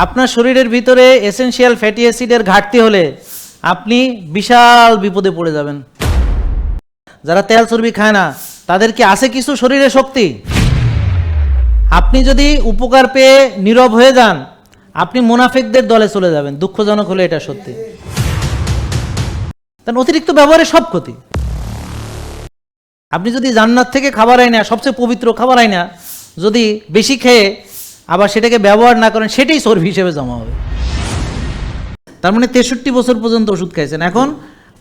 আপনার শরীরের ভিতরে এসেনশিয়াল ফ্যাটি অ্যাসিডের ঘাটতি হলে আপনি বিশাল বিপদে পড়ে যাবেন। যারা তেল চর্বি খায় না, তাদের কি আছে কিছু শরীরে শক্তি? আপনি যদি উপকার পেয়ে নীরব হয়ে যান, আপনি মুনাফিকদের দলে চলে যাবেন। দুঃখজনক হলে এটা সত্যি। কারণ অতিরিক্ত ব্যবহারে সব ক্ষতি। আপনি যদি জান্নাত থেকে খাবার আয় না সবচেয়ে পবিত্র খাবার আয় না যদি বেশি খেয়ে আবার সেটাকে ব্যবহার না করেন সেটাই চর্বি হিসেবে জমা হবে। তার মানে তেষট্টি বছর পর্যন্ত ওষুধ খাইছেন। এখন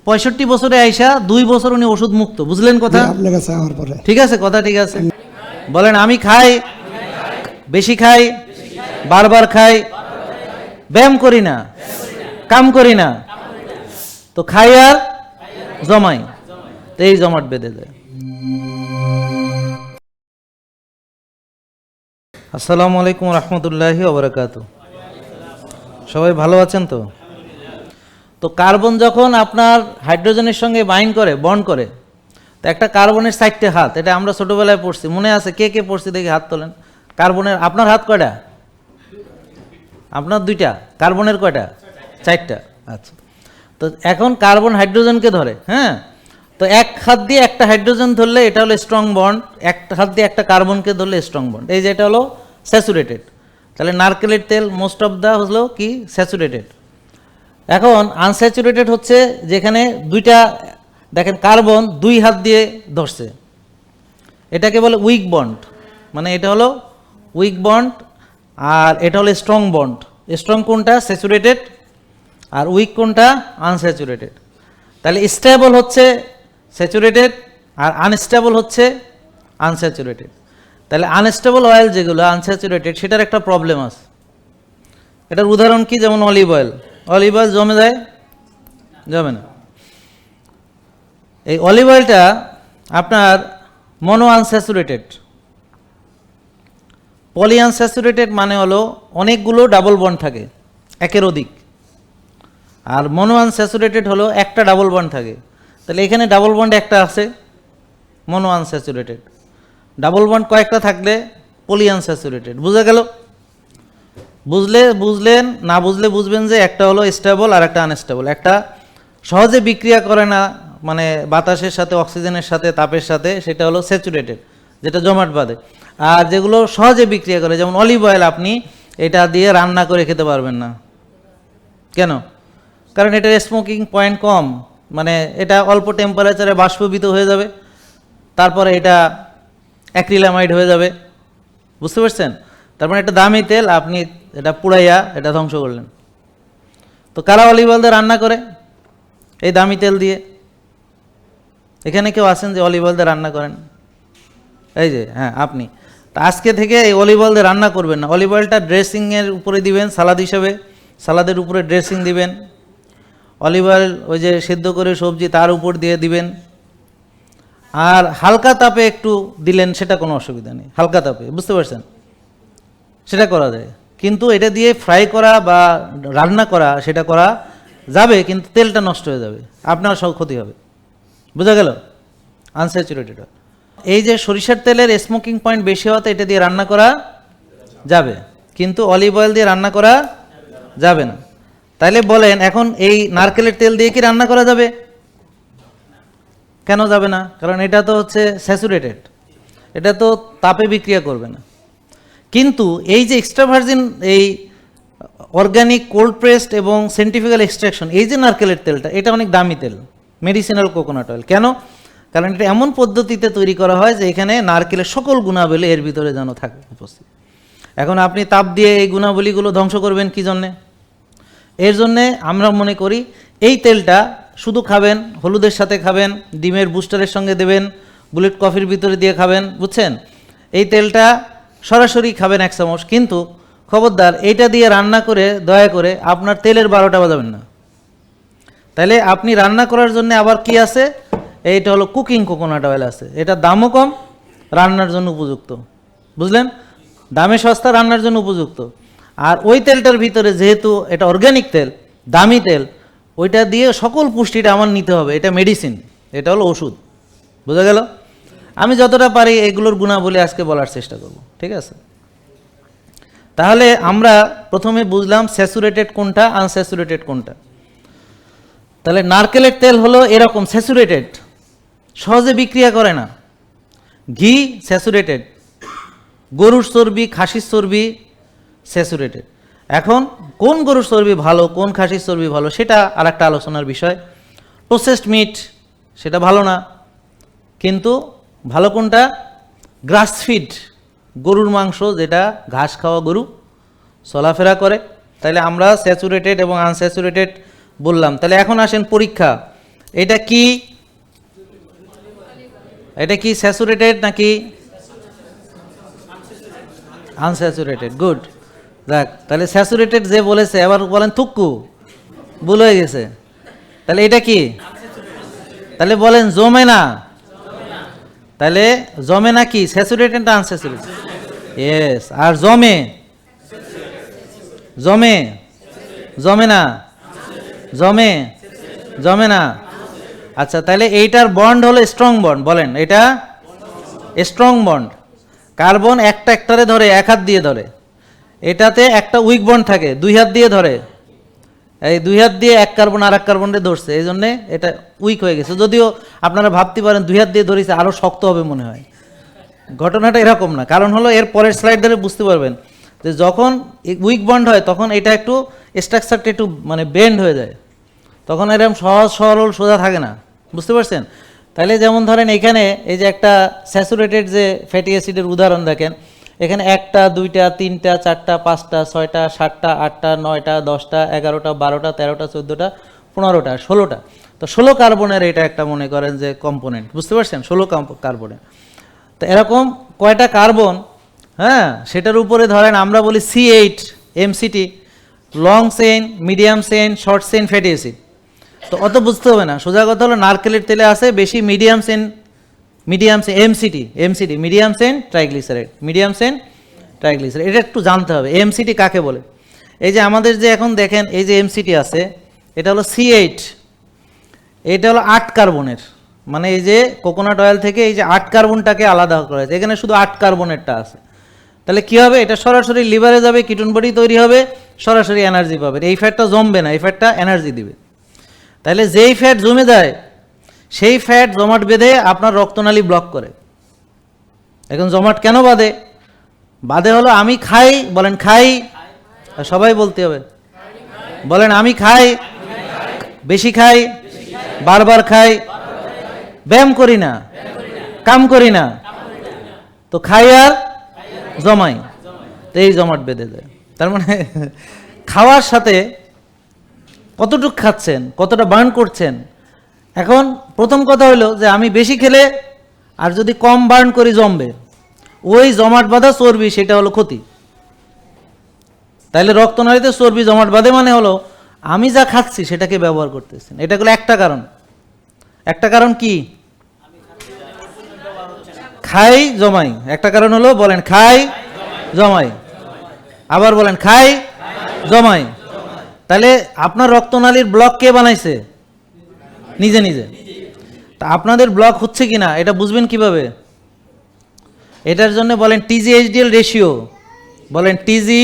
পঁয়ষট্টি বছরে আইসা দুই বছর উনি ওষুধ মুক্ত। বুঝলেন কথা? আপনার কাছে আমার পরে। ঠিক আছে কথা ঠিক আছে। বলেন আমি খাই বেশি খাই বারবার খাই ব্যায়াম করি না কাম করি না তো খাই আর জমাই। তো এই জমাট বেঁধে যায় আসসালামু আলাইকুম রহমতুল্লাহি ওবরাকাত সবাই ভালো আছেন তো? তো কার্বন যখন আপনার হাইড্রোজেনের সঙ্গে বাইন্ড করে, বন্ড করে, তো একটা কার্বনের সাইডটে হাত, এটা আমরা ছোটোবেলায় পড়ছি, মনে আছে কে কে পড়ছি দেখি হাত তোলেন? কার্বনের, আপনার হাত কয়টা? আপনার দুইটা, কার্বনের কয়টা? চারটা। আচ্ছা। তো এখন কার্বন হাইড্রোজেনকে ধরে হ্যাঁ? তো এক হাত দিয়ে একটা হাইড্রোজেন ধরলে এটা হলো স্ট্রং বন্ড একটা হাত দিয়ে একটা কার্বনকে ধরলে স্ট্রং বন্ড এই যে এটা হলো স্যাচুরেটেড তাহলে নারকেলের তেল মোস্ট অফ দা হলো কি? স্যাচুরেটেড এখন আনস্যাচুরেটেড হচ্ছে যেখানে দুইটা, দেখেন কার্বন দুই হাত দিয়ে ধরছে। এটাকে বলে উইক বন্ড মানে এটা হলো উইক বন্ড আর এটা হলো স্ট্রং বন্ড স্ট্রং কোনটা? স্যাচুরেটেড আর উইক কোনটা? আনস্যাচুরেটেড তাহলে স্টেবল হচ্ছে স্যাচুরেটেড আর আনস্টেবল হচ্ছে আনস্যাচুরেটেড। তাহলে আনস্টেবল অয়েল যেগুলো, আনস্যাচুরেটেড, সেটার একটা প্রবলেম আছে। এটার উদাহরণ কি? যেমন অলিভ অয়েল। অলিভ অয়েল জমে যায়? জমে না। এই অলিভ অয়েলটা আপনার মনো আনস্যাচুরেটেড। পলি আনস্যাচুরেটেড মানে হলো অনেকগুলো ডাবল বন্ড থাকে, একের অধিক। আর মনো আনস্যাচুরেটেড হলো একটা ডাবল বন্ড থাকে। তাহলে এখানে ডাবল বন্ড একটা আছে মনো আনস্যাচুরেটেড ডাবল বন্ড কয়েকটা থাকলে পলি আনস্যাচুরেটেড বুঝা গেল? বুঝলে বুঝলেন, না বুঝলে বুঝবেন যে একটা হলো স্টেবল আর একটা আনস্টেবল একটা সহজে বিক্রিয়া করে না মানে বাতাসের সাথে, অক্সিজেনের সাথে, তাপের সাথে, সেটা হলো স্যাচুরেটেড যেটা জমাট বাঁধে। আর যেগুলো সহজে বিক্রিয়া করে, যেমন অলিভ অয়েল আপনি এটা দিয়ে রান্না করে খেতে পারবেন না। কেন? কারণ এটার স্মোকিং পয়েন্ট কম। মানে এটা অল্প টেম্পারেচারে বাষ্পীভূত হয়ে যাবে, তারপরে এটা অ্যাক্রিলামাইড হয়ে যাবে, বুঝতে পারছেন? তার মানে দামি তেল, আপনি এটা পুড়াইয়া এটা ধ্বংস করলেন। তো কারা অলিভ অয়েল দিয়ে রান্না করে? এই দামি তেল দিয়ে। এখানে কেউ আছেন যে অলিভ অয়েল দিয়ে রান্না করেন? এই যে হ্যাঁ আপনি। তা আজকে থেকে এই অলিভ দিয়ে রান্না করবেন না। অলিভ অয়েলটা ড্রেসিংয়ের উপরে দিবেন, সালাদ হিসেবে। সালাদের উপরে ড্রেসিং দিবেন। অলিভ অয়েল ওই যে সেদ্ধ করে সবজি তার উপর দিয়ে দিবেন। আর হালকা তাপে একটু দিলেন, সেটা কোনো অসুবিধা নেই। হালকা তাপে, বুঝতে পারছেন? সেটা করা যায়। কিন্তু এটা দিয়ে ফ্রাই করা বা রান্না করা, সেটা করা যাবে, কিন্তু তেলটা নষ্ট হয়ে যাবে। আপনার সব ক্ষতি হবে। বুঝা গেল? আনস্যাচুরেটেড এই যে সরিষার তেলের স্মোকিং পয়েন্ট বেশি হওয়াতে এটা দিয়ে রান্না করা যাবে। কিন্তু অলিভ অয়েল দিয়ে রান্না করা যাবে না। তাইলে বলেন, এখন এই নারকেলের তেল দিয়ে কি রান্না করা যাবে? কেন যাবে না? কারণ এটা তো হচ্ছে স্যাচুরেটেড এটা তো তাপে বিক্রিয়া করবে না। কিন্তু এই যে এক্সট্রা ভার্জিন এই অর্গানিক কোল্ড প্রেসড এবং সেন্টিফিক্যাল এক্সট্রাকশন এই যে নারকেলের তেলটা, এটা অনেক দামি তেল মেডিসিনাল কোকোনাট অয়েল কেন? কারণ এটা এমন পদ্ধতিতে তৈরি করা হয় যে এখানে নারকেলের সকল গুণাবলী এর ভিতরে যেন থাকে উপস্থিত। এখন আপনি তাপ দিয়ে এই গুণাবলীগুলো ধ্বংস করবেন কি জন্যে? এর জন্যে আমরা মনে করি এই তেলটা শুধু খাবেন, হলুদের সাথে খাবেন, ডিমের বুস্টারের সঙ্গে দেবেন বুলেট কফির ভিতরে দিয়ে খাবেন, বুঝছেন? এই তেলটা সরাসরি খাবেন এক চামচ, কিন্তু খবরদার, এইটা দিয়ে রান্না করে, দয়া করে আপনার তেলের বারোটা বাজাবেন না। তাহলে আপনি রান্না করার জন্য আবার কি আছে? এইটা হলো কুকিং কোকোনাট অয়েল আছে। এটা দামও কম, রান্নার জন্য উপযুক্ত। বুঝলেন? দামে সস্তা, রান্নার জন্য উপযুক্ত। আর ওই তেলটার ভিতরে যেহেতু এটা অর্গানিক তেল, দামি তেল, ওইটা দিয়ে সকল পুষ্টিটা আমার নিতে হবে। এটা মেডিসিন এটা হলো ওষুধ। বোঝা গেল? আমি যতটা পারি এগুলোর গুণাবলী আজকে বলার চেষ্টা করব, ঠিক আছে? তাহলে আমরা প্রথমে বুঝলাম স্যাচুরেটেড কোনটা আনস্যাচুরেটেড কোনটা। তাহলে নারকেলের তেল হলো এরকম স্যাচুরেটেড সহজে বিক্রিয়া করে না। ঘি স্যাচুরেটেড গরুর চর্বি, খাসির চর্বি স্যাচুরেটেড। এখন কোন গরুর চর্বি ভালো, কোন খাসির চর্বি ভালো, সেটা আর একটা আলোচনার বিষয়। প্রসেসড মিট সেটা ভালো না। কিন্তু ভালো কোনটা? গ্রাসফিড গরুর মাংস, যেটা ঘাস খাওয়া গরু, চলাফেরা করে। তাহলে আমরা স্যাচুরেটেড এবং আনস্যাচুরেটেড বললাম। তাহলে এখন আসেন পরীক্ষা। এটা কি? এটা কি স্যাচুরেটেড নাকি? আনস্যাচুরেটেড গুড দেখ তাহলে স্যাচুরেটেড যে বলেছে, এবার বলেন থুক্কু ভুল হয়ে গেছে। তাহলে এটা কি? তাহলে বলেন জমে না। তাহলে জমে না কি? স্যাচুরেটেড না আনস্যাচুরেটেড? ইয়েস আর জমে? জমে? জমে না? জমে? জমে না? আচ্ছা তাহলে এইটার বন্ড হলো স্ট্রং বন্ড বলেন, এটা স্ট্রং বন্ড কার্বন একটা একটারে ধরে, এক হাত দিয়ে ধরে। এটাতে একটা উইক বন্ড থাকে, দুই হাত দিয়ে ধরে। এই দুই হাত দিয়ে এক কার্বন আর এক কার্বনরে ধরছে, এই জন্যে এটা উইক হয়ে গেছে। যদিও আপনারা ভাবতে পারেন দুই হাত দিয়ে ধরেছে আরও শক্ত হবে মনে হয়। ঘটনাটা এরকম না, কারণ হলো এর পরের স্লাইড ধরে বুঝতে পারবেন যে যখন উইক বন্ড হয়, তখন এটা একটু স্ট্রাকচারটা একটু মানে বেন্ড হয়ে যায়। তখন এরকম সহজ, সরল, সোজা থাকে না। বুঝতে পারছেন? তাহলে যেমন ধরেন এখানে এই যে একটা স্যাচুরেটেড যে ফ্যাটি অ্যাসিডের উদাহরণ দেখেন এখানে একটা, দুইটা, তিনটা, চারটা, পাঁচটা, ছয়টা, সাতটা, আটটা, নয়টা, দশটা, এগারোটা, বারোটা, তেরোটা, চোদ্দোটা, পনেরোটা, ষোলোটা। তো ষোলো কার্বনের এটা একটা মনে করেন যে কম্পোনেন্ট বুঝতে পারছেন? ষোলো কার্বনের। তো এরকম কয়টা কার্বন? হ্যাঁ সেটার উপরে ধরেন আমরা বলি C eight MCT long chain medium chain short chain fatty acid তো অত বুঝতে হবে না। সোজা কথা হলো, নারকেলের তেলে আছে বেশি medium chain medium chain MCT MCT medium chain triglyceride medium chain triglyceride এটা একটু জানতে হবে এমসিটি কাকে বলে? এই যে আমাদের যে এখন দেখেন, এই যে এমসিটি আছে, এটা হলো সি এইট এটা হলো আট কার্বনের মানে এই যে কোকোনাট অয়েল থেকে এই যে আট কার্বনটাকে আলাদা করা হয়েছে, এখানে শুধু আট কার্বনেরটা আছে। তাহলে কি হবে? এটা সরাসরি লিভারে যাবে কিটন বডি তৈরি হবে, সরাসরি এনার্জি পাবে। এই ফ্যাটটা জমবে না, এই ফ্যাটটা এনার্জি দিবে। তাহলে যেই ফ্যাট জমে যায় সেই ফ্যাট জমাট বেঁধে আপনার রক্তনালী ব্লক করে। এখন জমাট কেন বাঁধে? বাঁধে হলো আমি খাই, বলেন খাই সবাই বলতে হবে, বলেন আমি খাই, বেশি খাই, বারবার খাই, ব্যায়াম করি না, কাম করি না, তো খাই আর জমাই, তো এই জমাট বেঁধে যায় তার মানে খাওয়ার সাথে কতটুক খাচ্ছেন, কতটা বার্ন করছেন এখন প্রথম কথা হলো যে আমি বেশি খেলে আর যদি কম বার্ন করি জমবে, ওই জমাট বাঁধা চর্বি সেটা হলো ক্ষতি। তাইলে রক্তনালীতে চর্বি জমাট বাঁধে মানে হলো আমি যা খাচ্ছি সেটাকে ব্যবহার করতেছেন এটা হলো একটা কারণ। একটা কারণ কি? খাই, জমাই। একটা কারণ হলো বলেন খাই, জমাই। আবার বলেন খাই, জমাই। তাহলে আপনার রক্তনালীর ব্লক কে বানাইছে? নিজে নিজে। তা আপনাদের ব্লক হচ্ছে কি না এটা বুঝবেন কীভাবে? এটার জন্য বলেন টিজি এইচডিএল রেশিও বলেন টিজি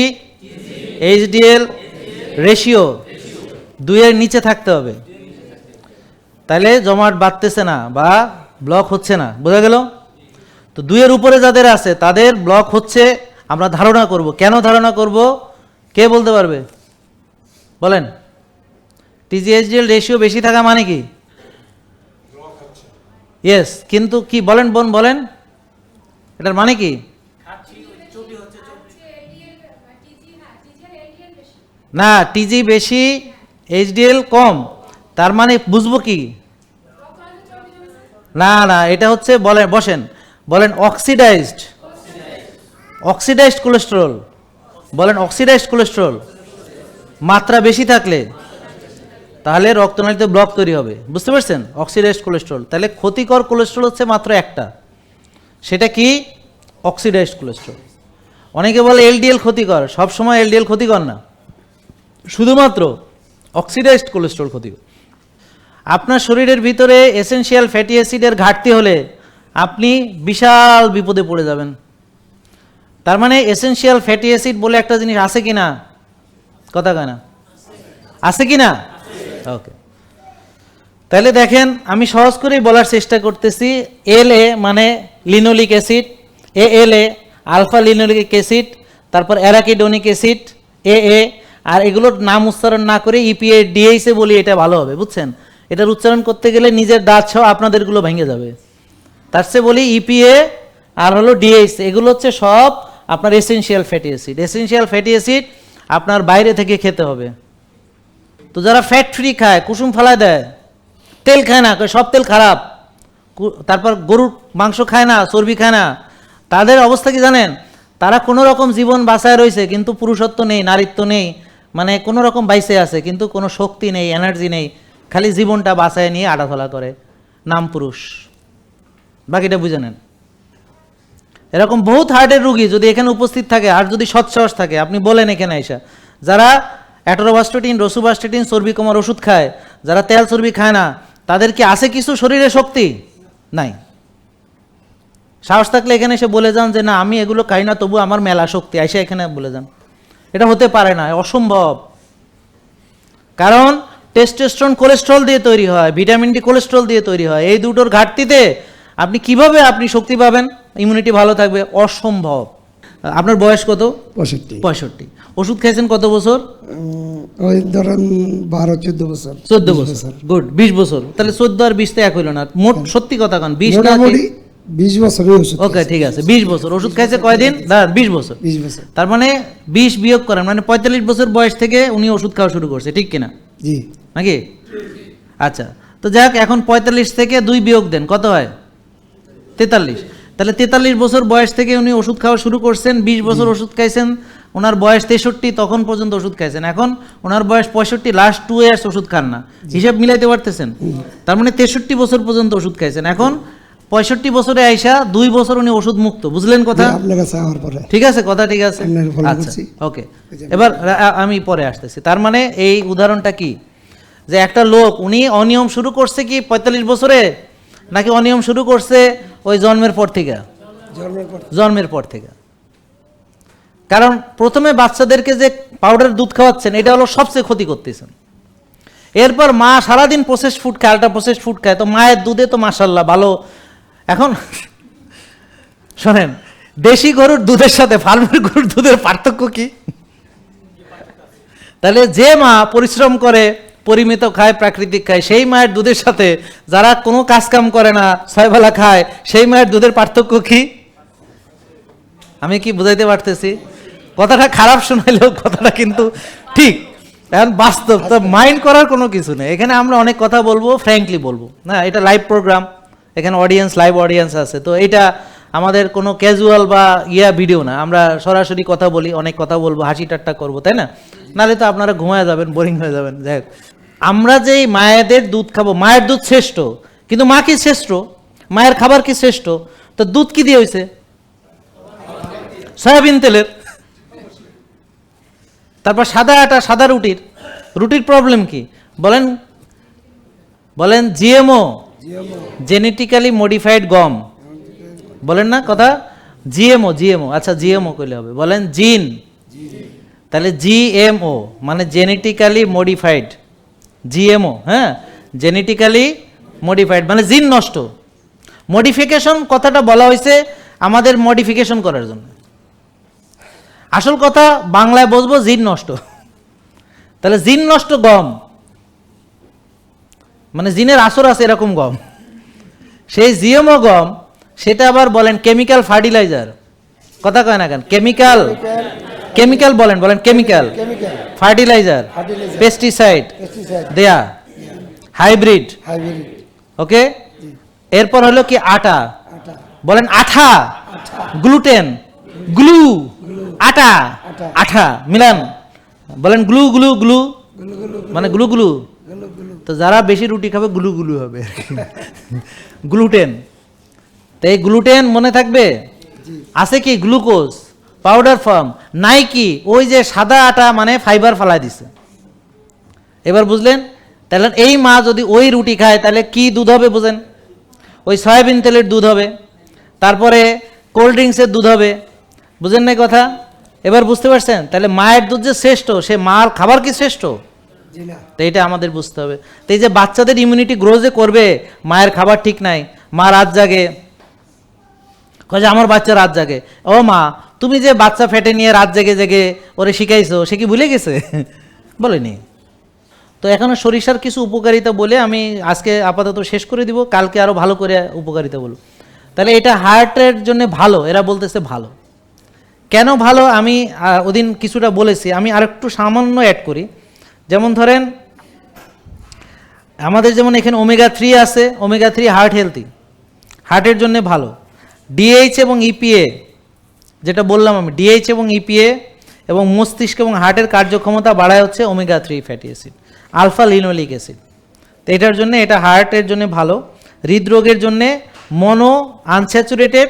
এইচডিএল রেশিও দুইয়ের নিচে থাকতে হবে। তাহলে জমাট বাড়তেছে না বা ব্লক হচ্ছে না। বোঝা গেল? তো দুইয়ের উপরে যাদের আছে, তাদের ব্লক হচ্ছে, আমরা ধারণা করব। কেন ধারণা করব? কে বলতে পারবে? বলেন। টিজিএসডিএল রেশিও বেশি থাকা মানে কি? ইয়েস কিন্তু কি, বলেন বোন, বলেন। এটার মানে কি? না টিজি বেশি এইচডিএল কম। তার মানে বুঝব কি? না না, এটা হচ্ছে বলেন, বসেন। বলেন অক্সিডাইজড অক্সিডাইজড কোলেস্টেরল বলেন অক্সিডাইজড কোলেস্টেরল মাত্রা বেশি থাকলে। তাহলে রক্তনালীতে ব্লক তৈরি হবে। বুঝতে পারছেন? অক্সিডাইজড কোলেস্ট্রল তাহলে ক্ষতিকর কোলেস্ট্রল হচ্ছে মাত্র একটা। সেটা কি? অক্সিডাইজড কোলেস্ট্রল অনেকে বলে এলডিএল ক্ষতিকর। সব সময় এলডিএল ক্ষতিকর না। শুধুমাত্র অক্সিডাইজড কোলেস্ট্রল ক্ষতিকর। আপনার শরীরের ভিতরে এসেনশিয়াল ফ্যাটি অ্যাসিডের ঘাটতি হলে আপনি বিশাল বিপদে পড়ে যাবেন। তার মানে এসেনশিয়াল ফ্যাটি অ্যাসিড বলে একটা জিনিস আছে কি না কথা কয় না। আছে কি না ওকে তাহলে দেখেন, আমি সহজ করেই বলার চেষ্টা করতেছি এল এ মানে linoleic acid A L A alpha linoleic acid তারপর অ্যারাকিডোনিক অ্যাসিড এ এ আর এগুলোর নাম উচ্চারণ না করে E ইপিএ ডিএইসে বলি, এটা ভালো হবে, বুঝছেন? এটার উচ্চারণ করতে গেলে নিজের দাঁত সহ আপনাদেরগুলো ভেঙে যাবে। তার চেয়ে বলি ইপিএ আর হলো ডিএইচ এগুলো হচ্ছে সব আপনার essential fatty acid essential fatty acid আপনার বাইরে থেকে খেতে হবে। তো যারা ফ্যাট ফ্রি খায়, কুসুম ফালায় দেয়, তেল খায় না সব তেল খারাপ। তারপর গরুর মাংস খায় না, চর্বি খায় না। তাদের অবস্থা কি জানেন? তারা কোনো রকম জীবন বাঁচায় রয়েছে, কিন্তু পুরুষত্ব নেই, নারীত্ব নেই মানে কোনো রকম বাইসে আছে, কিন্তু কোনো শক্তি নেই এনার্জি নেই, খালি জীবনটা বাঁচায় নিয়ে আড়াফলা করে। নাম পুরুষ। বাকিটা বুঝে নেন। এরকম বহুত হার্টের রুগী যদি এখানে উপস্থিত থাকে, আর যদি সৎসাহস থাকে, আপনি বলেন এখানে এসা। যারা অ্যাটোরোবাস্টেটিন রসুবাস্টেটিন চর্বি কমার ওষুধ খায়। যারা তেল চর্বি খায় না তাদের কি আছে কিছু শরীরে শক্তি? নাই। সাহস থাকলে এখানে এসে বলে যান যে না আমি এগুলো খাই না তবু আমার মেলা শক্তি। এসে এখানে বলে যান। এটা হতে পারে না অসম্ভব। কারণ টেস্টোস্টেরন কোলেস্ট্রল দিয়ে তৈরি হয় ভিটামিন ডি কোলেস্ট্রল দিয়ে তৈরি হয়। এই দুটোর ঘাটতিতে আপনি কীভাবে আপনি শক্তি পাবেন? ইমিউনিটি ভালো থাকবে অসম্ভব। আপনার বয়স কত? পঁয়ষট্টি। পঁয়ষট্টি। ওষুধ খাইছেন কত বছর? ওই ধরেন বারো চোদ্দ বছর। চোদ্দ বছর। গুড বিশ বছর। তাহলে চোদ্দ আর বিশ তো এক হইল না। মোট সত্যি কথা কান বিশ না বিশ ওষুধ ওকে ঠিক আছে। বিশ বছর। ওষুধ খাইছে কয়দিন? দাঁড়ান বিশ বছর। বিশ বছর। তার মানে বিশ বিয়োগ করেন মানে পঁয়তাল্লিশ বছর বয়স থেকে উনি ওষুধ খাওয়া শুরু করছে ঠিক কিনা? জি। নাকি? আচ্ছা। তো যাক এখন পঁয়তাল্লিশ থেকে দুই বিয়োগ দেন কত হয়? তেতাল্লিশ। তাহলে তেতাল্লিশ বছর বয়স থেকে উনি ওষুধ খাওয়া শুরু করছেন বিশ বছর ওষুধ খাইছেন ওনার বয়স তেষট্টি তখন পর্যন্ত ওষুধ খাইছেন। এখন ওনার বয়স পঁয়ষট্টি লাস্ট টু ইয়ার্স ওষুধ খান না। হিসাব মিলাইতে পারতেছেন। তার মানে তেষট্টি বছর পর্যন্ত ওষুধ খাইছেন। এখন পঁয়ষট্টি বছরে আইসা দুই বছর উনি ওষুধ মুক্ত। বুঝলেন কথা? ঠিক আছে কথা ঠিক আছে? আচ্ছা ওকে এবার আমি পরে আসতেছি। তার মানে এই উদাহরণটা কি? যে একটা লোক উনি অনিয়ম শুরু করছে কি পঁয়তাল্লিশ বছরে নাকি অনিয়ম শুরু করছে ওই জন্মের পর থেকে। জন্মের পর থেকে। কারণ প্রথমে বাচ্চাদেরকে যে পাউডার দুধ খাওয়াচ্ছেন, এটা হলো সবচেয়ে ক্ষতি করতেছেন। এরপর মা সারাদিন প্রসেস ফুড খায় আলট্রা প্রসেস ফুড খায়, তো মায়ের দুধে তো মাসাল্লাহ ভালো। এখন শোনেন, দেশি গরুর দুধের সাথে ফার্মের গরুর দুধের পার্থক্য কি? তাহলে যে মা পরিশ্রম করে, পরিমিত খায়, প্রাকৃতিক খায়, সেই মায়ের দুধের সাথে যারা কোনো কাজ কাম করে না, ছয়বেলা খায়, সেই মায়ের দুধের পার্থক্য কি? আমি কি বুঝাইতে পারতেছি? কথাটা খারাপ শোনাইলেও কথাটা কিন্তু ঠিক। এখন বাস্তব, তো মাইন্ড করার কোনো কিছু নেই। এখানে আমরা অনেক কথা বলব ফ্র্যাঙ্কলি বলব। না, এটা লাইভ প্রোগ্রাম এখানে অডিয়েন্স লাইভ অডিয়েন্স আছে। তো এটা আমাদের কোনো ক্যাজুয়াল বা ইয়া ভিডিও না। আমরা সরাসরি কথা বলি, অনেক কথা বলব, হাসি ঠাট্টা করব, তাই না? নাহলে তো আপনারা ঘুমায় যাবেন বোরিং হয়ে যাবেন। যাই। আমরা যেই মায়েদের দুধ খাব, মায়ের দুধ শ্রেষ্ঠ, কিন্তু মা কি শ্রেষ্ঠ? মায়ের খাবার কি শ্রেষ্ঠ? তো দুধ কি দিয়ে হয়েছে সয়াবিন তেলের। তারপর সাদা আটা, সাদা রুটির। রুটির প্রবলেম কি? বলেন বলেন জিএমও জেনেটিক্যালি মডিফাইড গম। বলেন না কথা? জিএমও জিএমও আচ্ছা জিএমও কইলে হবে। বলেন জিন তাহলে জিএমও মানে জেনেটিক্যালি মডিফাইড জিএমও হ্যাঁ? জেনেটিক্যালি মডিফাইড মানে জিন নষ্ট। মডিফিকেশন কথাটা বলা হয়েছে আমাদের মডিফিকেশন করার জন্য। আসল কথা বাংলায় বলব জিন নষ্ট। তাহলে জিন নষ্ট গম। মানে জিনের আসর আছে এরকম গম। সেই জিএমও গম সেটা আবার বলেন কেমিক্যাল ফার্টিলাইজার। কথা কয় না কেন? কেমিক্যাল। কেমিক্যাল বলেন বলেন কেমিক্যাল। ফার্টিলাইজার। পেস্টিসাইড। দেয়া। হাইব্রিড। ওকে? এরপর হলো কি আটা। বলেন আঠা। গ্লুটেন। গ্লু। আটা। আঠা। মিলান। বলেন গ্লু গ্লু গ্লু। মানে গ্লু গ্লু। গুলো গুলো। তো যারা বেশি রুটি খাবে গ্লু গ্লু হবে। গ্লুটেন। তো এই গ্লুটেন মনে থাকবে? আছে কি? গ্লুকোজ পাউডার ফর্ম নাই কি ওই যে সাদা আটা মানে ফাইবার ফালাই দিছে। এবার বুঝলেন? তাহলে এই মা যদি ওই রুটি খায় তাহলে কি দুধ হবে বুঝেন? ওই সয়াবিন তেলের দুধ হবে। তারপরে কোল্ড ড্রিঙ্কসের দুধ হবে। বুঝেন না কথা? এবার বুঝতে পারছেন? তাহলে মায়ের দুধ যে শ্রেষ্ঠ সে মার খাবার কি শ্রেষ্ঠ? তো এটা আমাদের বুঝতে হবে। তো এই যে বাচ্চাদের ইমিউনিটি গ্রো যে করবে মায়ের খাবার ঠিক নাই মা রাত জাগে। কয় যে আমার বাচ্চা রাত জাগে। ও মা তুমি যে বাচ্চা ফেটে নিয়ে রাত জেগে জেগে ওরে শিখাইছো সে কি ভুলে গেছে? বলেনি। তো এখনও সরিষার কিছু উপকারিতা বলে আমি আজকে আপাতত শেষ করে দিব। কালকে আরও ভালো করে উপকারিতা বলব তাহলে এটা হার্টের জন্য ভালো এরা বলতেছে ভালো। কেন ভালো? আমি ওদিন কিছুটা বলেছি। আমি আরেকটু সামান্য অ্যাড করি। যেমন ধরেন, আমাদের যেমন এখানে ওমেগা থ্রি আছে ওমেগা থ্রি হার্ট হেলদি হার্টের জন্য ভালো। ডিএইচ এবং ইপিএ যেটা বললাম আমি ডিএইচ এবং ইপিএ এবং মস্তিষ্ক এবং হার্টের কার্যক্ষমতা বাড়ায় হচ্ছে omega three fatty acid alpha linoleic acid তো এটার জন্য, এটা হার্টের জন্য ভালো। হৃদরোগের জন্যে মনো আনস্যাচুরেটেড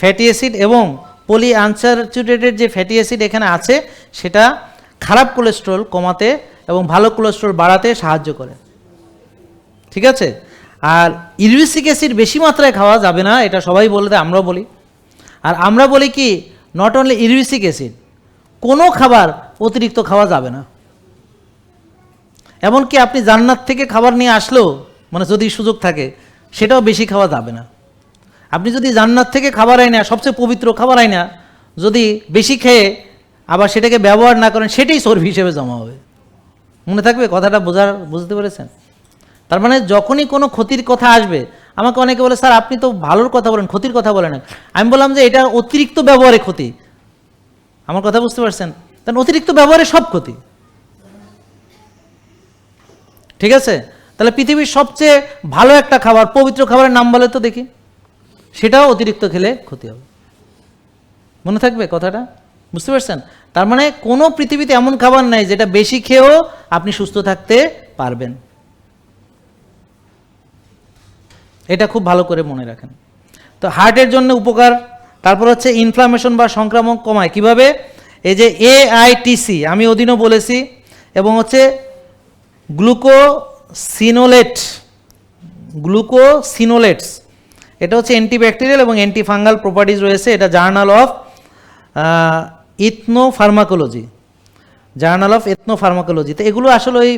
ফ্যাটি অ্যাসিড এবং পলি আনস্যাচুরেটেড যে ফ্যাটি অ্যাসিড এখানে আছে, সেটা খারাপ কোলেস্ট্রল কমাতে এবং ভালো কোলেস্ট্রল বাড়াতে সাহায্য করে। ঠিক আছে? আর ইউরিসিক অ্যাসিড বেশি মাত্রায় খাওয়া যাবে না, এটা সবাই বলে দেয় আমরাও বলি। আর আমরা বলি কি নট অনলি ইউরিসিক অ্যাসিড, কোনো খাবার অতিরিক্ত খাওয়া যাবে না। এমনকি আপনি জান্নাত থেকে খাবার নিয়ে আসলেও মানে যদি সুযোগ থাকে, সেটাও বেশি খাওয়া যাবে না। আপনি যদি জান্নাত থেকে খাবার আয় না সবচেয়ে পবিত্র খাবার আয় না যদি বেশি খেয়ে আবার সেটাকে ব্যবহার না করেন, সেটাই চর্বি হিসেবে জমা হবে। মনে থাকবে? কথাটা বোঝার, বুঝতে পেরেছেন? তার মানে যখনই কোনো ক্ষতির কথা আসবে, আমাকে অনেকে বলে, স্যার, আপনি তো ভালোর কথা বলেন, ক্ষতির কথা বলেন। আমি বললাম যে এটা অতিরিক্ত ব্যবহারে ক্ষতি। আমার কথা বুঝতে পারছেন? কারণ অতিরিক্ত ব্যবহারে সব ক্ষতি। ঠিক আছে? তাহলে পৃথিবীর সবচেয়ে ভালো একটা খাবার, পবিত্র খাবারের নাম বলে তো দেখি। সেটাও অতিরিক্ত খেলে ক্ষতি হবে। মনে থাকবে কথাটা? বুঝতে পারছেন? তার মানে কোনো পৃথিবীতে এমন খাবার নাই যেটা বেশি খেয়েও আপনি সুস্থ থাকতে পারবেন। এটা খুব ভালো করে মনে রাখেন। তো হার্টের জন্য উপকার, তারপর হচ্ছে ইনফ্লামেশন বা সংক্রামক কমায়। কীভাবে? এই যে এআইটিসি আমি ওদিনও বলেছি, এবং হচ্ছে গ্লুকোসিনোলেট, গ্লুকোসিনোলেটস। এটা হচ্ছে অ্যান্টিব্যাকটেরিয়াল এবং অ্যান্টি ফাঙ্গাল প্রপার্টিজ রয়েছে, এটা journal of ethnopharmacology journal of ethnopharmacology তো এগুলো আসলে ওই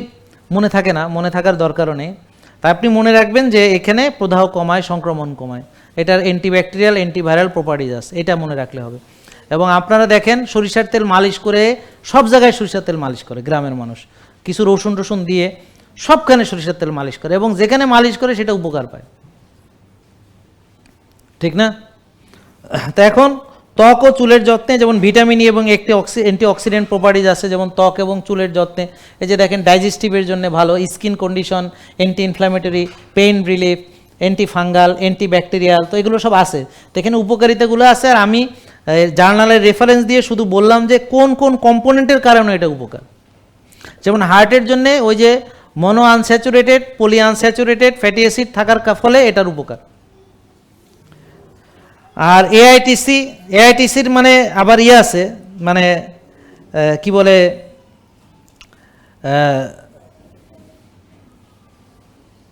মনে থাকে না, মনে থাকার দরকারও নেই। তাই আপনি মনে রাখবেন যে এখানে প্রদাহ কমায়, সংক্রমণ কমায়। এটার অ্যান্টিব্যাকটেরিয়াল অ্যান্টিভাইরাল প্রপার্টিজ আছে, এটা মনে রাখলে হবে। এবং আপনারা দেখেন, সরিষার তেল মালিশ করে সব জায়গায় সরিষার তেল মালিশ করে, গ্রামের মানুষ। কিছু রসুন টসুন দিয়ে সবখানে সরিষার তেল মালিশ করে এবং যেখানে মালিশ করে সেটা উপকার পায়। ঠিক না? তো এখন ত্বক ও চুলের যত্নে যেমন ভিটামিন ই এবং একটি অক্সি অ্যান্টিঅক্সিডেন্ট প্রপার্টিজ আছে, যেমন ত্বক এবং চুলের যত্নে। এই যে দেখেন ডাইজেস্টিভের জন্য ভালো skin condition anti inflammatory pain relief anti fungal anti bacterial তো এগুলো সব আছে। তো এখানে উপকারিতাগুলো আছে, আর আমি জার্নালের রেফারেন্স দিয়ে শুধু বললাম যে কোন কোন কম্পোনেন্টের কারণে এটা উপকার। যেমন হার্টের জন্যে ওই যে mono unsaturated poly unsaturated fatty acid থাকার ফলে এটার উপকার। আর এআইটিসি এআইটিসির মানে আবার ইয়ে আছে মানে কি বলে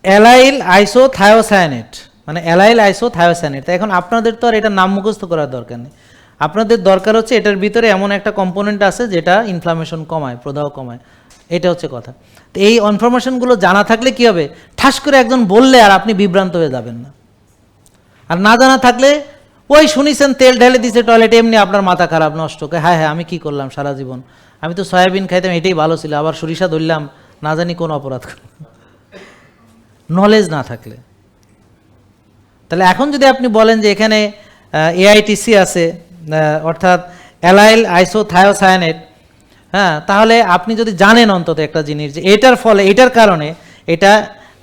অ্যালাইল আইসো থায়োসায়ানেট মানে অ্যালাইল আইসো থায়োসায়ানেট এখন আপনাদের তো আর এটা নাম মুখস্থ করার দরকার নেই। আপনাদের দরকার হচ্ছে এটার ভিতরে এমন একটা কম্পোনেন্ট আছে যেটা ইনফ্লামেশন কমায়, প্রদাহ কমায়। এটা হচ্ছে কথা। তো এই ইনফরমেশনগুলো জানা থাকলে কি হবে? ঠাস করে একজন বললে আর আপনি বিভ্রান্ত হয়ে যাবেন না। আর না জানা থাকলে ওই শুনিছেন, তেল ঢেলে দিছে টয়লেটে এমনি আপনার মাথা খারাপ, নষ্ট। হ্যাঁ হ্যাঁ আমি কি করলাম সারা জীবন? আমি তো সয়াবিন খাইতাম, এটাই ভালো ছিল। আবার সরিষা ধরলাম, না জানি কোন অপরাধ নলেজ না থাকলে। তাহলে এখন যদি আপনি বলেন যে এখানে এআইটিসি আছে অর্থাৎ অ্যালাইল আইসোথায়োসায়ানেট হ্যাঁ তাহলে আপনি যদি জানেন অন্তত একটা জিনিস যে এটার ফলে, এটার কারণে এটা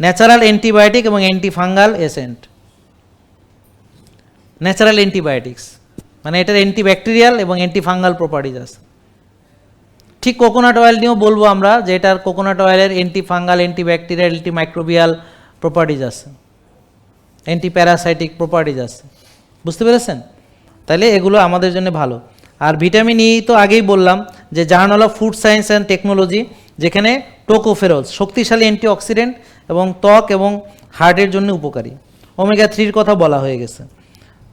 ন্যাচারাল অ্যান্টিবায়োটিক এবং অ্যান্টিফাঙ্গাল এসেন্ট। ন্যাচারাল অ্যান্টিবায়োটিক্স মানে এটার অ্যান্টিব্যাকটেরিয়াল এবং অ্যান্টিফাঙ্গাল প্রপার্টিজ আছে। ঠিক কোকোনাট অয়েল নিয়েও বলব আমরা যে এটার কোকোনাট অয়েলের অ্যান্টিফাঙ্গাল অ্যান্টিব্যাকটেরিয়াল অ্যান্টিমাইক্রোবিয়াল প্রপার্টিজ আছে। অ্যান্টি প্যারাসাইটিক প্রপার্টিজ আছে। বুঝতে পেরেছেন? তাহলে এগুলো আমাদের জন্য ভালো। আর ভিটামিন ই তো আগেই বললাম যে journal of food science and technology যেখানে টোকোফেরোজ শক্তিশালী অ্যান্টিঅক্সিডেন্ট এবং ত্বক এবং হার্টের জন্য উপকারী। ওমেগা থ্রির কথা বলা হয়ে গেছে।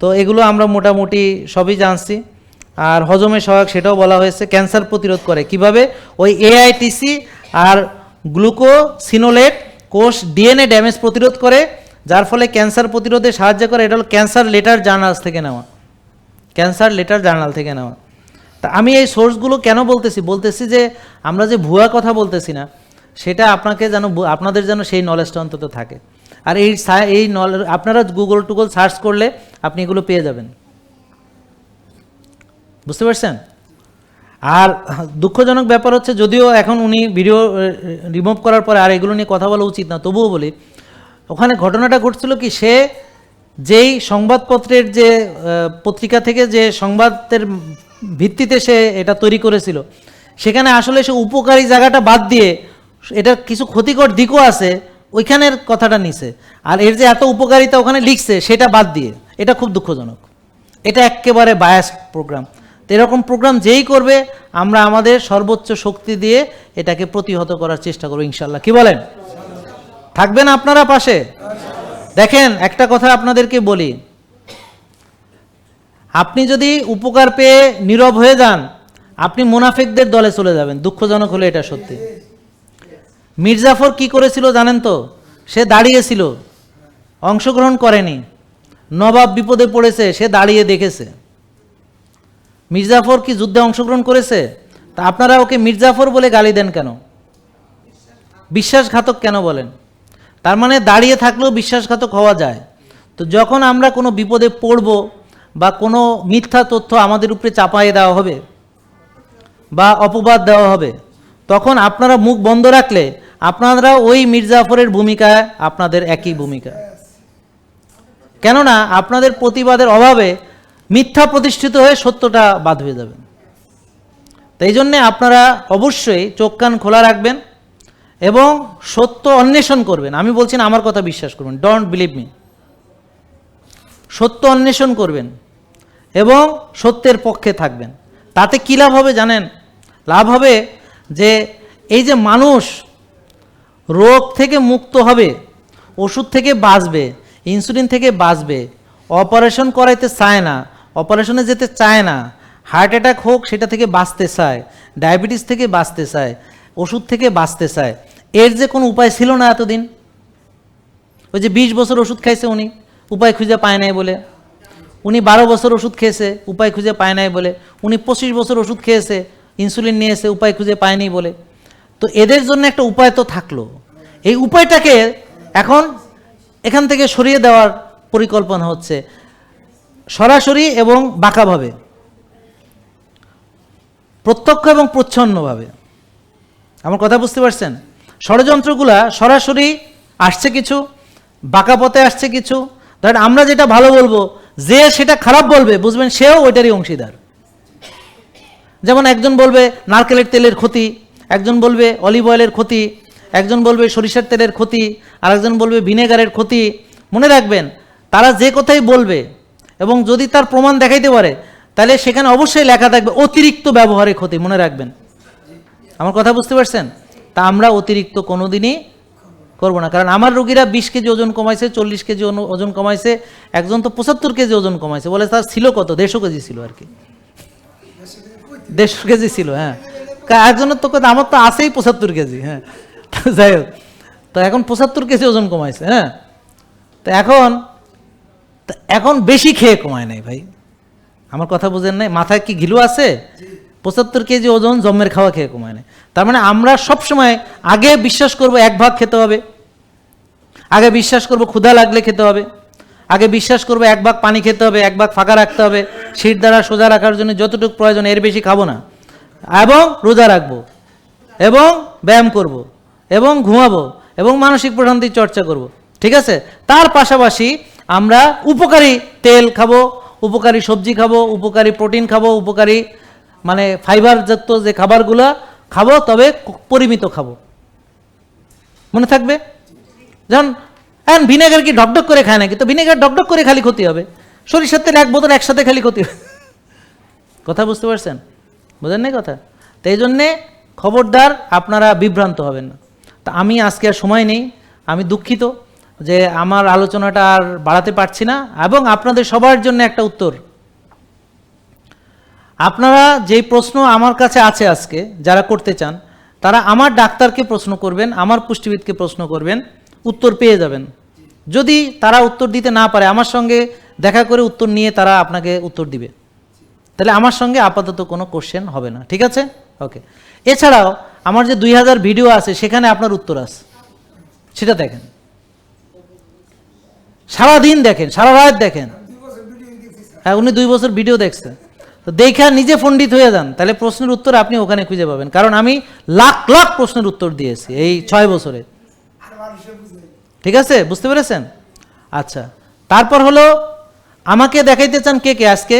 তো এগুলো আমরা মোটামুটি সবই জানছি। আর হজমে সহায়ক সেটাও বলা হয়েছে, ক্যান্সার প্রতিরোধ করে। কীভাবে? ওই এআইটিসি আর গ্লুকোসিনোলেট কোষ ডিএনএ ড্যামেজ প্রতিরোধ করে, যার ফলে ক্যান্সার প্রতিরোধে সাহায্য করে। এটা হলো ক্যান্সার লেটার জার্নালস থেকে নেওয়া। ক্যান্সার লেটার জার্নাল থেকে নেওয়া। তা আমি এই সোর্সগুলো কেন বলতেছি? বলতেছি যে আমরা যে ভুয়া কথা বলতেছি না, সেটা আপনাকে যেন আপনাদের যেন সেই নলেজটা অন্তত থাকে। আর এই এই আপনারা গুগল টুগল সার্চ করলে আপনি এগুলো পেয়ে যাবেন। বুঝতে পারছেন? আর দুঃখজনক ব্যাপার হচ্ছে যদিও এখন উনি ভিডিও রিমুভ করার পরে আর এগুলো নিয়ে কথা বলা উচিত না, তবুও বলি, ওখানে ঘটনাটা ঘটছিল কি, সে যেই সংবাদপত্রের যে পত্রিকা থেকে যে সংবাদের ভিত্তিতে সে এটা তৈরি করেছিল, সেখানে আসলে সে উপকারী জায়গাটা বাদ দিয়ে এটা কিছু ক্ষতিকর দিকও আছে ওইখানের কথাটা নিছে। আর এর যে এত উপকারিতা ওখানে লিখছে, সেটা বাদ দিয়ে, এটা খুব দুঃখজনক। এটা একেবারে বায়াস প্রোগ্রাম তো এরকম প্রোগ্রাম যেই করবে, আমরা আমাদের সর্বোচ্চ শক্তি দিয়ে এটাকে প্রতিহত করার চেষ্টা করব ইনশাল্লাহ কি বলেন? থাকবেন আপনারা পাশে? দেখেন, একটা কথা আপনাদেরকে বলি। আপনি যদি উপকার পেয়ে নীরব হয়ে যান, আপনি মুনাফিকদের দলে চলে যাবেন। দুঃখজনক হলে এটা সত্যি। মির্জাফর কি করেছিল জানেন তো? সে দাঁড়িয়েছিল, অংশগ্রহণ করেনি। নবাব বিপদে পড়েছে, সে দাঁড়িয়ে দেখেছে। মির্জাফর কি যুদ্ধে অংশগ্রহণ করেছে? তা আপনারা ওকে মির্জাফর বলে গালি দেন কেন? বিশ্বাসঘাতক কেন বলেন? তার মানে দাঁড়িয়ে থাকলেও বিশ্বাসঘাতক হওয়া যায়। তো যখন আমরা কোনো বিপদে পড়ব বা কোনো মিথ্যা তথ্য আমাদের উপরে চাপাইয়ে দেওয়া হবে বা অপবাদ দেওয়া হবে, তখন আপনারা মুখ বন্ধ রাখলে আপনারা ওই মির্জাফরের ভূমিকায় আপনাদের একই ভূমিকা। কেননা, আপনাদের প্রতিবাদের অভাবে মিথ্যা প্রতিষ্ঠিত হয়ে সত্যটা বাদ হয়ে যাবে। তাই জন্যে আপনারা অবশ্যই চোখ কান খোলা রাখবেন এবং সত্য অন্বেষণ করবেন। আমি বলছি না আমার কথা বিশ্বাস করবেন ডোন্ট বিলিভ মি সত্য অন্বেষণ করবেন এবং সত্যের পক্ষে থাকবেন। তাতে কী লাভ হবে জানেন? লাভ হবে যে এই যে মানুষ রোগ থেকে মুক্ত হবে, ওষুধ থেকে বাঁচবে ইনসুলিন থেকে বাঁচবে অপারেশন করাইতে চায় না অপারেশনে যেতে চায় না হার্ট অ্যাটাক হোক সেটা থেকে বাঁচতে চায় ডায়াবেটিস থেকে বাঁচতে চায়, ওষুধ থেকে বাঁচতে চায়, এর যে কোনো উপায় ছিল না এতদিন? ওই যে বিশ বছর ওষুধ খাইছে উনি, উপায় খুঁজে পায় নাই বলে। উনি বারো বছর ওষুধ খেয়েছে, উপায় খুঁজে পায় নাই বলে। উনি পঁচিশ বছর ওষুধ খেয়েছে ইনসুলিন নিয়েছে, উপায় খুঁজে পায়নি বলে। তো এদের জন্য একটা উপায় তো থাকল। এই উপায়টাকে এখন এখান থেকে সরিয়ে দেওয়ার পরিকল্পনা হচ্ছে। সরাসরি এবং বাঁকাভাবে। প্রত্যক্ষ এবং প্রচ্ছন্নভাবে। আমার কথা বুঝতে পারছেন? ষড়যন্ত্রগুলা সরাসরি আসছে কিছু, বাঁকা পথে আসছে কিছু। ধরেন আমরা যেটা ভালো বলব, যে সেটা খারাপ বলবে, বুঝবেন সেও ওইটারই অংশীদার। যেমন একজন বলবে, নারকেলের তেলের ক্ষতি একজন বলবে অলিভ অয়েলের ক্ষতি, একজন বলবে সরিষার তেলের ক্ষতি আর একজন বলবে ভিনেগারের ক্ষতি। মনে রাখবেন, তারা যে কথাই বলবে এবং যদি তার প্রমাণ দেখাইতে পারে, তাহলে সেখানে অবশ্যই লেখা থাকবে অতিরিক্ত ব্যবহারে ক্ষতি, মনে রাখবেন। আমার কথা বুঝতে পারছেন? তা আমরা অতিরিক্ত কোনো দিনই করব না। কারণ আমার রোগীরা বিশ কেজি ওজন কমাইছে, চল্লিশ কেজি ওজন কমাইছে, একজন তো পঁচাত্তর কেজি ওজন কমাইছে। বলে তার ছিল কত? দেড়শো কেজি ছিল আর কি। দেড়শো কেজি ছিল হ্যাঁ। একজনের তো আমার তো আছেই পঁচাত্তর কেজি হ্যাঁ। যাই হোক, তো এখন পঁচাত্তর কেজি ওজন কমাইছে হ্যাঁ। তো এখন এখন বেশি খেয়ে কমায় নাই ভাই। আমার কথা বুঝেন নাই? মাথায় কি ঘিলু আছে? পঁচাত্তর কেজি ওজন জমের খাওয়া খেয়ে কমায় নাই। তার মানে আমরা সব সময় আগে বিশ্বাস করব এক ভাগ খেতে হবে। আগে বিশ্বাস করব ক্ষুধা লাগলে খেতে হবে। আগে বিশ্বাস করব এক ভাগ পানি খেতে হবে, এক ভাগ ফাঁকা রাখতে হবে। শীত দ্বারা সোজা রাখার জন্য যতটুকু প্রয়োজন, এর বেশি খাব না। এবং রোজা রাখব, এবং ব্যায়াম করব, এবং ঘুমাবো, এবং মানসিক প্রশান্তির চর্চা করব, ঠিক আছে? তার পাশাপাশি আমরা উপকারী তেল খাব, উপকারী সবজি খাব, উপকারী প্রোটিন খাব, উপকারী মানে ফাইবারযুক্ত যে খাবারগুলো খাব, তবে পরিমিত খাব। মনে থাকবে? যেমন হ্যাঁ ভিনেগার কি ঢকঢক করে খায় নাকি? তো ভিনেগার ঢকঢক করে খালি ক্ষতি হবে। সরিষার তেল এক বোতল একসাথে খালি ক্ষতি হবে। কথা বুঝতে পারছেন? বুঝেন নাই কথা? তো এই জন্যে খবরদার আপনারা বিভ্রান্ত হবেন না। তা আমি আজকে আর সময় নেই, আমি দুঃখিত যে আমার আলোচনাটা আর বাড়াতে পারছি না এবং আপনাদের সবার জন্য একটা উত্তর। আপনারা যেই প্রশ্ন আমার কাছে আছে আজকে, যারা করতে চান, তারা আমার ডাক্তারকে প্রশ্ন করবেন, আমার পুষ্টিবিদকে প্রশ্ন করবেন, উত্তর পেয়ে যাবেন। যদি তারা উত্তর দিতে না পারে, আমার সঙ্গে দেখা করে উত্তর নিয়ে তারা আপনাকে উত্তর দিবে। তাহলে আমার সঙ্গে আপাতত কোনো কোশ্চেন হবে না, ঠিক আছে? ওকে এছাড়াও আমার যে দুই হাজার ভিডিও আছে, সেখানে আপনার উত্তর আছে। সেটা দেখেন। সারাদিন দেখেন, সারা রাত দেখেন। হ্যাঁ উনি দুই বছর ভিডিও দেখছেন তো দেখা নিজে পণ্ডিত হয়ে যান। তাহলে প্রশ্নের উত্তর আপনি ওখানে খুঁজে পাবেন। কারণ আমি লাখ লাখ প্রশ্নের উত্তর দিয়েছি এই ছয় বছরে। ঠিক আছে? বুঝতে পেরেছেন? আচ্ছা। তারপর হলো, আমাকে দেখাইতে চান কে কে আজকে?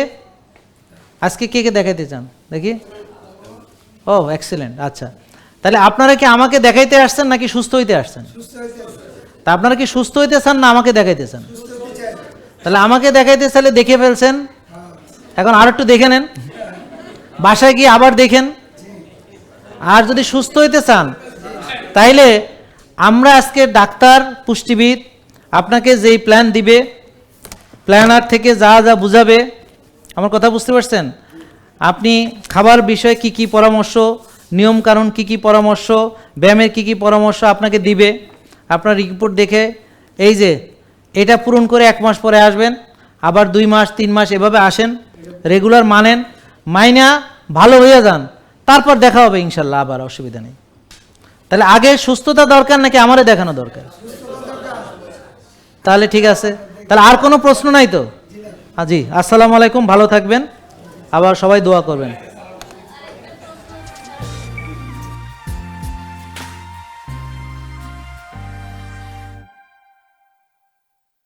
আজকে কে কে দেখাইতে চান? দেখি। ও এক্সেলেন্ট আচ্ছা। তাহলে আপনারা কি আমাকে দেখাইতে আসছেন নাকি সুস্থ হইতে আসছেন? তা আপনারা কি সুস্থ হইতে চান না আমাকে দেখাইতে চান? তাহলে আমাকে দেখাইতে চাইলে দেখে ফেলছেন। এখন আর একটু দেখে নেন। বাসায় গিয়ে আবার দেখেন। আর যদি সুস্থ হইতে চান, তাইলে আমরা আজকে ডাক্তার, পুষ্টিবিদ আপনাকে যেই প্ল্যান দিবে প্ল্যানার থেকে যা যা বুঝাবে আমার কথা বুঝতে পারছেন? আপনি খাবার বিষয়ে কি কি পরামর্শ, নিয়মকানুন কি কি পরামর্শ, ব্যায়ামের কি কি পরামর্শ আপনাকে দিবে? আপনার রিপোর্ট দেখে এই যে এটা পূরণ করে এক মাস পরে আসবেন, আবার দুই মাস, তিন মাস এভাবে আসেন রেগুলার মানেন, মাইনা ভালো হয়ে যান, তারপর দেখা হবে ইনশাল্লাহ আবার, অসুবিধা নেই। তাহলে আগে সুস্থতা দরকার নাকি আমারে দেখানো দরকার? তাহলে ঠিক আছে। তাহলে আর কোনো প্রশ্ন নাই তো? জি আসসালামু আলাইকুম ভালো থাকবেন। আবার সবাই দোয়া করবেন।